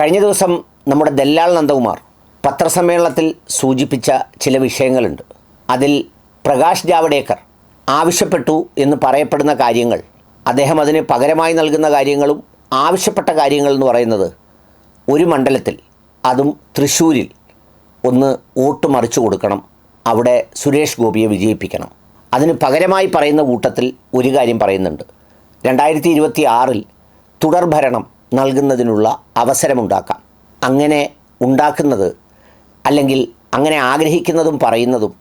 കഴിഞ്ഞ ദിവസം നമ്മുടെ ദല്ലാൽ നന്ദകുമാർ പത്രസമ്മേളനത്തിൽ സൂചിപ്പിച്ച ചില വിഷയങ്ങളുണ്ട്. അതിൽ പ്രകാശ് ജാവഡേക്കർ ആവശ്യപ്പെട്ടു എന്ന് പറയപ്പെടുന്ന കാര്യങ്ങൾ അദ്ദേഹം അതിന് പകരമായി നൽകുന്ന കാര്യങ്ങളും ആവശ്യപ്പെട്ട കാര്യങ്ങൾ എന്ന് പറയുന്നത് ഒരു മണ്ഡലത്തിൽ അതും തൃശ്ശൂരിൽ ഒന്ന് വോട്ട് മറിച്ചു കൊടുക്കണം അവിടെ സുരേഷ് ഗോപിയെ വിജയിപ്പിക്കണം. അതിന് പകരമായി പറയുന്ന കൂട്ടത്തിൽ ഒരു കാര്യം പറയുന്നുണ്ട്. രണ്ടായിരത്തി ഇരുപത്തി ആറിൽ തുടർഭരണം നൽകുന്നതിനുള്ള അവസരമുണ്ടാക്കാം. അങ്ങനെ ഉണ്ടാക്കുന്നത് അല്ലെങ്കിൽ അങ്ങനെ ആഗ്രഹിക്കുന്നതും പറയുന്നതും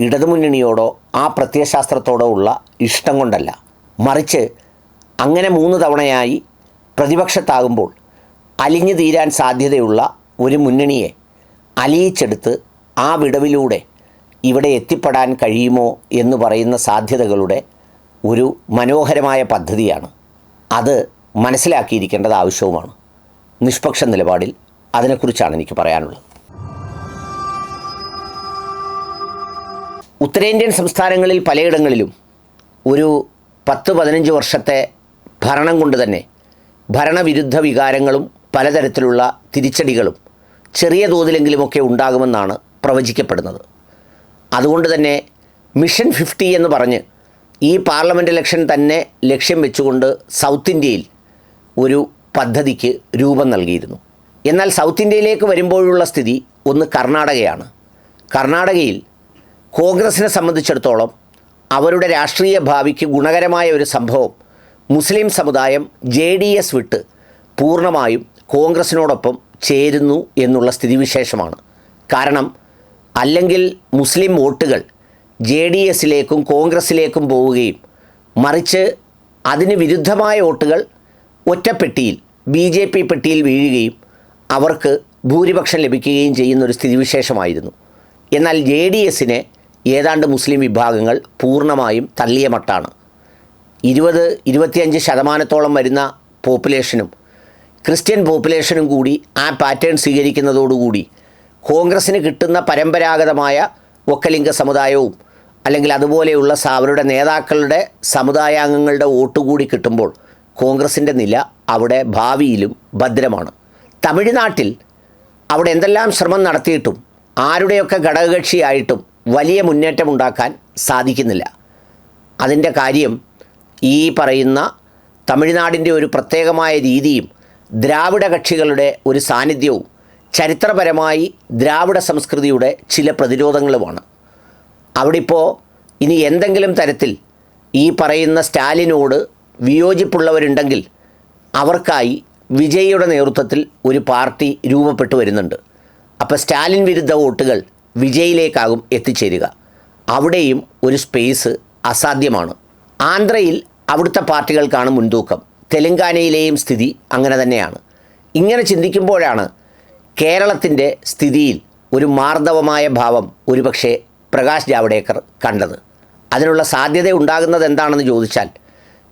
ഇടതുമുന്നണിയോടോ ആ പ്രത്യയശാസ്ത്രത്തോടോ ഉള്ള ഇഷ്ടം കൊണ്ടല്ല. മറിച്ച് അങ്ങനെ മൂന്ന് തവണയായി പ്രതിപക്ഷത്താകുമ്പോൾ അലിഞ്ഞു തീരാൻ സാധ്യതയുള്ള ഒരു മുന്നണിയെ അലിയിച്ചെടുത്ത് ആ വിടവിലൂടെ ഇവിടെ എത്തിപ്പെടാൻ കഴിയുമോ എന്ന് പറയുന്ന സാധ്യതകളുടെ ഒരു മനോഹരമായ പദ്ധതിയാണ്. അത് മനസ്സിലാക്കിയിരിക്കേണ്ടത് ആവശ്യവുമാണ്. നിഷ്പക്ഷ നിലപാടിൽ അതിനെക്കുറിച്ചാണ് എനിക്ക് പറയാനുള്ളത്. ഉത്തരേന്ത്യൻ സംസ്ഥാനങ്ങളിൽ പലയിടങ്ങളിലും ഒരു പത്ത് പതിനഞ്ച് വർഷത്തെ ഭരണം കൊണ്ട് തന്നെ ഭരണവിരുദ്ധ വികാരങ്ങളും പലതരത്തിലുള്ള തിരിച്ചടികളും ചെറിയ തോതിലെങ്കിലുമൊക്കെ ഉണ്ടാകുമെന്നാണ് പ്രവചിക്കപ്പെടുന്നത്. അതുകൊണ്ട് തന്നെ മിഷൻ ഫിഫ്റ്റി എന്ന് പറഞ്ഞ് ഈ പാർലമെന്റ് ഇലക്ഷൻ തന്നെ ലക്ഷ്യം വെച്ചുകൊണ്ട് സൗത്ത് ഇന്ത്യയിൽ ഒരു പദ്ധതിക്ക് രൂപം നൽകിയിരുന്നു. എന്നാൽ സൗത്ത് ഇന്ത്യയിലേക്ക് വരുമ്പോഴുള്ള സ്ഥിതി ഒന്ന് കർണാടകയാണ്. കർണാടകയിൽ കോൺഗ്രസിനെ സംബന്ധിച്ചിടത്തോളം അവരുടെ രാഷ്ട്രീയ ഭാവിക്ക് ഗുണകരമായ ഒരു സംഭവം മുസ്ലിം സമുദായം ജെ ഡി എസ് വിട്ട് പൂർണമായും കോൺഗ്രസിനോടൊപ്പം ചേരുന്നു എന്നുള്ള സ്ഥിതിവിശേഷമാണ്. കാരണം അല്ലെങ്കിൽ മുസ്ലിം വോട്ടുകൾ ജെ ഡി എസിലേക്കും കോൺഗ്രസിലേക്കും പോവുകയും മറിച്ച് അതിന് വിരുദ്ധമായ വോട്ടുകൾ ഒറ്റപ്പെട്ടിയിൽ ബി ജെ പി പെട്ടിയിൽ വീഴുകയും അവർക്ക് ഭൂരിപക്ഷം ലഭിക്കുകയും ചെയ്യുന്ന ഒരു സ്ഥിതിവിശേഷമായിരുന്നു. എന്നാൽ ജെ ഡി എസിനെ ഏതാണ്ട് മുസ്ലിം വിഭാഗങ്ങൾ പൂർണമായും തള്ളിയ മട്ടാണ് ഇരുപത് ഇരുപത്തിയഞ്ച് ശതമാനത്തോളം വരുന്ന പോപ്പുലേഷനും ക്രിസ്ത്യൻ പോപ്പുലേഷനും കൂടി ആ പാറ്റേൺ സ്വീകരിക്കുന്നതോടുകൂടി കോൺഗ്രസ്സിന് കിട്ടുന്ന പരമ്പരാഗതമായ ഒക്കലിംഗ സമുദായവും അല്ലെങ്കിൽ അതുപോലെയുള്ള അവരുടെ നേതാക്കളുടെ സമുദായാംഗങ്ങളുടെ വോട്ട് കൂടി കിട്ടുമ്പോൾ കോൺഗ്രസിന്റെ നില അവിടെ ഭാവിയിലും ഭദ്രമാണ്. തമിഴ്നാട്ടിൽ അവിടെ എന്തെല്ലാം ശ്രമം നടത്തിയിട്ടും ആരുടെയൊക്കെ ഘടകകക്ഷിയായിട്ടും വലിയ മുന്നേറ്റമുണ്ടാക്കാൻ സാധിക്കുന്നില്ല. അതിന്റെ കാര്യം ഈ പറയുന്ന തമിഴ്നാടിന്റെ ഒരു പ്രത്യേകമായ രീതിയും ദ്രാവിഡ കക്ഷികളുടെ ഒരു സാന്നിധ്യവും ചരിത്രപരമായി ദ്രാവിഡ സംസ്കൃതിയുടെ ചില പ്രതിരോധങ്ങളുമാണ്. അവിടെ ഇപ്പോൾ ഇനി എന്തെങ്കിലും തരത്തിൽ ഈ പറയുന്ന സ്റ്റാലിനോട് വിയോജിപ്പുള്ളവരുണ്ടെങ്കിൽ അവർക്കായി വിജയിയുടെ നേതൃത്വത്തിൽ ഒരു പാർട്ടി രൂപപ്പെട്ടു വരുന്നുണ്ട്. അപ്പോൾ സ്റ്റാലിൻ വിരുദ്ധ വോട്ടുകൾ വിജയിലേക്കാകും എത്തിച്ചേരുക. അവിടെയും ഒരു സ്പേസ് അസാധ്യമാണ്. ആന്ധ്രയിൽ അവിടുത്തെ പാർട്ടികൾക്കാണ് മുൻതൂക്കം. തെലങ്കാനയിലെയും സ്ഥിതി അങ്ങനെ തന്നെയാണ്. ഇങ്ങനെ ചിന്തിക്കുമ്പോഴാണ് കേരളത്തിന്റെ സ്ഥിതിയിൽ ഒരു മാർദ്ദവമായ ഭാവം ഒരുപക്ഷെ പ്രകാശ് ജാവ്ദേക്കർ കണ്ടത്. അതിനുള്ള സാധ്യത ഉണ്ടാകുന്നത് എന്താണെന്ന് ചോദിച്ചാൽ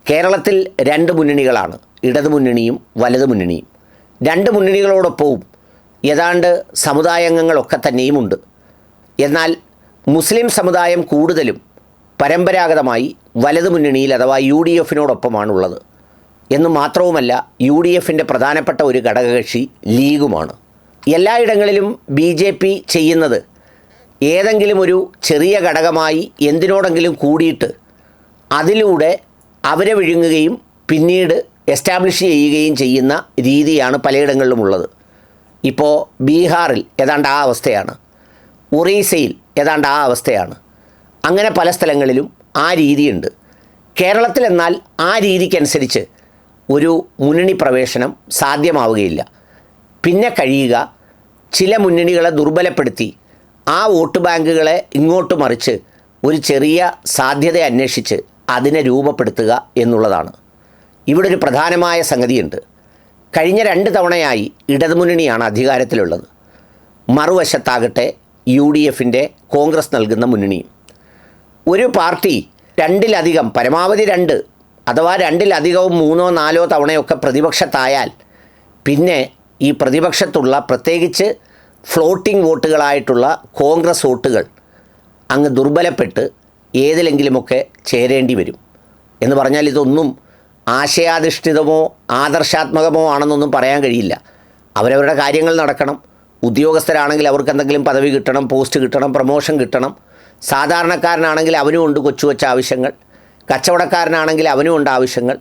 കേരളത്തിൽ രണ്ട് മുന്നണികളാണ്. ഇടതു മുന്നണിയും വലതു മുന്നണിയും. രണ്ട് മുന്നണികളോടൊപ്പവും ഏതാണ്ട് സമുദായാംഗങ്ങളൊക്കെ തന്നെയുമുണ്ട്. എന്നാൽ മുസ്ലിം സമുദായം കൂടുതലും പരമ്പരാഗതമായി വലതു മുന്നണിയിൽ അഥവാ യു ഡി എഫിനോടൊപ്പമാണുള്ളത്. എന്ന് മാത്രവുമല്ല യു ഡി എഫിന്റെ പ്രധാനപ്പെട്ട ഒരു ഘടകകക്ഷി ലീഗുമാണ്. എല്ലായിടങ്ങളിലും ബി ജെ പി ചെയ്യുന്നത് ഏതെങ്കിലും ഒരു ചെറിയ ഘടകമായി എന്തിനോടെങ്കിലും കൂടിയിട്ട് അതിലൂടെ അവരെ വിഴുങ്ങുകയും പിന്നീട് എസ്റ്റാബ്ലിഷ് ചെയ്യുകയും ചെയ്യുന്ന രീതിയാണ് പലയിടങ്ങളിലും ഉള്ളത് ഇപ്പോൾ ബീഹാറിൽ ഏതാണ്ട് ആ അവസ്ഥയാണ്. ഒറീസയിൽ ഏതാണ്ട് ആ അവസ്ഥയാണ്. അങ്ങനെ പല സ്ഥലങ്ങളിലും ആ രീതിയുണ്ട്. കേരളത്തിൽ എന്നാൽ ആ രീതിക്കനുസരിച്ച് ഒരു മുന്നണി പ്രവേശനം സാധ്യമാവുകയില്ല. പിന്നെ കഴിയുക ചില മുന്നണികളെ ദുർബലപ്പെടുത്തി ആ വോട്ട് ബാങ്കുകളെ ഇങ്ങോട്ട് മറിച്ച് ഒരു ചെറിയ സാധ്യത അന്വേഷിച്ച് അതിനെ രൂപപ്പെടുത്തുക എന്നുള്ളതാണ്. ഇവിടെ ഒരു പ്രധാനമായ സംഗതിയുണ്ട്. കഴിഞ്ഞ രണ്ട് തവണയായി ഇടതുമുന്നണിയാണ് അധികാരത്തിലുള്ളത്. മറുവശത്താകട്ടെ യു ഡി എഫിന്റെ കോൺഗ്രസ് നൽകുന്ന മുന്നണിയും. ഒരു പാർട്ടി രണ്ടിലധികം പരമാവധി രണ്ട് അഥവാ രണ്ടിലധികവും മൂന്നോ നാലോ തവണയൊക്കെ പ്രതിപക്ഷത്തായാൽ പിന്നെ ഈ പ്രതിപക്ഷത്തുള്ള പ്രത്യേകിച്ച് ഫ്ലോട്ടിംഗ് വോട്ടുകളായിട്ടുള്ള കോൺഗ്രസ് വോട്ടുകൾ അങ്ങ് ദുർബലപ്പെട്ട് ഏതിലെങ്കിലുമൊക്കെ ചേരേണ്ടി വരും. എന്ന് പറഞ്ഞാൽ ഇതൊന്നും ആശയാധിഷ്ഠിതമോ ആദർശാത്മകമോ ആണെന്നൊന്നും പറയാൻ കഴിയില്ല. അവരവരുടെ കാര്യങ്ങൾ നടക്കണം. ഉദ്യോഗസ്ഥരാണെങ്കിൽ അവർക്ക് എന്തെങ്കിലും പദവി കിട്ടണം പോസ്റ്റ് കിട്ടണം പ്രമോഷൻ കിട്ടണം. സാധാരണക്കാരനാണെങ്കിൽ അവനും ഉണ്ട് കൊച്ചു കൊച്ചു ആവശ്യങ്ങൾ. കച്ചവടക്കാരനാണെങ്കിൽ അവനും ഉണ്ട് ആവശ്യങ്ങൾ.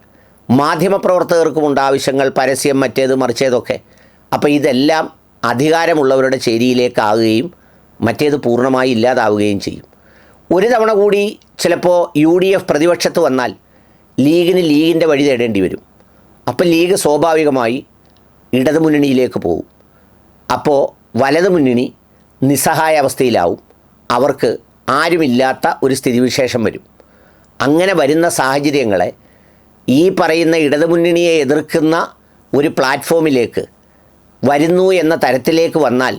മാധ്യമപ്രവർത്തകർക്കും ഉണ്ട് ആവശ്യങ്ങൾ പരസ്യം മറ്റേത് മറിച്ചേതൊക്കെ. അപ്പോൾ ഇതെല്ലാം അധികാരമുള്ളവരുടെ ചേരിയിലേക്കാവുകയും മറ്റേത് പൂർണമായി ഇല്ലാതാവുകയും ചെയ്യും. ഒരു തവണ കൂടി ചിലപ്പോൾ യു ഡി എഫ് പ്രതിപക്ഷത്ത് വന്നാൽ ലീഗിന് ലീഗിന്റെ വഴി തേടേണ്ടി വരും. അപ്പോൾ ലീഗ് സ്വാഭാവികമായി ഇടതുമുന്നണിയിലേക്ക് പോകും. അപ്പോൾ വലതുമുന്നണി നിസ്സഹായ അവസ്ഥയിലാവും. അവർക്ക് ആരുമില്ലാത്ത ഒരു സ്ഥിതിവിശേഷം വരും. അങ്ങനെ വരുന്ന സാഹചര്യങ്ങളെ ഈ പറയുന്ന ഇടതുമുന്നണിയെ എതിർക്കുന്ന ഒരു പ്ലാറ്റ്ഫോമിലേക്ക് വരുന്നു എന്ന തരത്തിലേക്ക് വന്നാൽ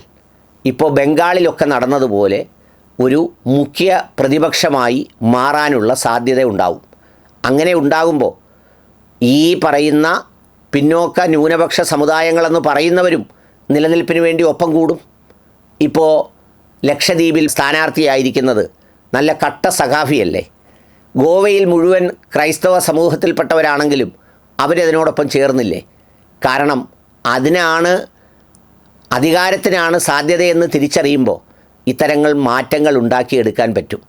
ഇപ്പോൾ ബംഗാളിലൊക്കെ നടന്നതുപോലെ ഒരു മുഖ്യ പ്രതിപക്ഷമായി മാറാനുള്ള സാധ്യത ഉണ്ടാവും അങ്ങനെ ഉണ്ടാകുമ്പോൾ ഈ പറയുന്ന പിന്നോക്ക ന്യൂനപക്ഷ സമുദായങ്ങളെന്ന് പറയുന്നവരും നിലനിൽപ്പിന് വേണ്ടി ഒപ്പം കൂടും. ഇപ്പോൾ ലക്ഷദ്വീപിൽ സ്ഥാനാർത്ഥിയായിരിക്കുന്നത് നല്ല കട്ട സഖാഫിയല്ലേ? ഗോവയിൽ മുഴുവൻ ക്രൈസ്തവ സമൂഹത്തിൽപ്പെട്ടവരാണെങ്കിലും അവരതിനോടൊപ്പം ചേർന്നില്ലേ? കാരണം അതിനാണ് അധികാരത്തിനാണ് സാധ്യതയെന്ന് തിരിച്ചറിയുമ്പോൾ ഇത്തരങ്ങൾ മാറ്റങ്ങൾ ഉണ്ടാക്കിയെടുക്കാൻ പറ്റും.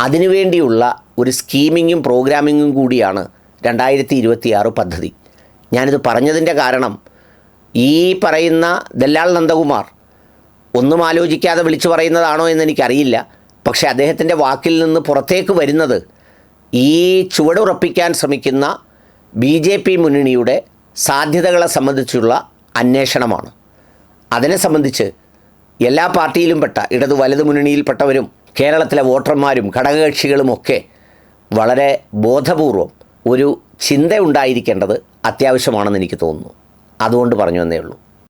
അതിനുവേണ്ടിയുള്ള ഒരു സ്കീമിങ്ങും പ്രോഗ്രാമിങ്ങും കൂടിയാണ് രണ്ടായിരത്തി ഇരുപത്തിയാറ് പദ്ധതി. ഞാനിത് പറഞ്ഞതിന്റെ കാരണം ഈ പറയുന്ന ദല്ലാൾ നന്ദകുമാർ ഒന്നും ആലോചിക്കാതെ വിളിച്ചു പറയുന്നതാണോ എന്ന് എനിക്കറിയില്ല പക്ഷേ അദ്ദേഹത്തിന്റെ വാക്കിൽ നിന്ന് പുറത്തേക്ക് വരുന്നത് ഈ ചുവടുറപ്പിക്കാൻ ശ്രമിക്കുന്ന ബി ജെ പി മുന്നണിയുടെ സാധ്യതകളെ സംബന്ധിച്ചുള്ള അന്വേഷണമാണ്. അതിനെ സംബന്ധിച്ച് എല്ലാ പാർട്ടിയിലും പെട്ട ഇടത് വലതു മുന്നണിയിൽപ്പെട്ടവരും കേരളത്തിലെ വോട്ടർമാരും ഘടകകക്ഷികളുമൊക്കെ വളരെ ബോധപൂർവം ഒരു ചിന്ത ഉണ്ടായിരിക്കേണ്ടത് അത്യാവശ്യമാണെന്ന് എനിക്ക് തോന്നുന്നു. അതുകൊണ്ട് പറഞ്ഞു എന്നേ ഉള്ളൂ.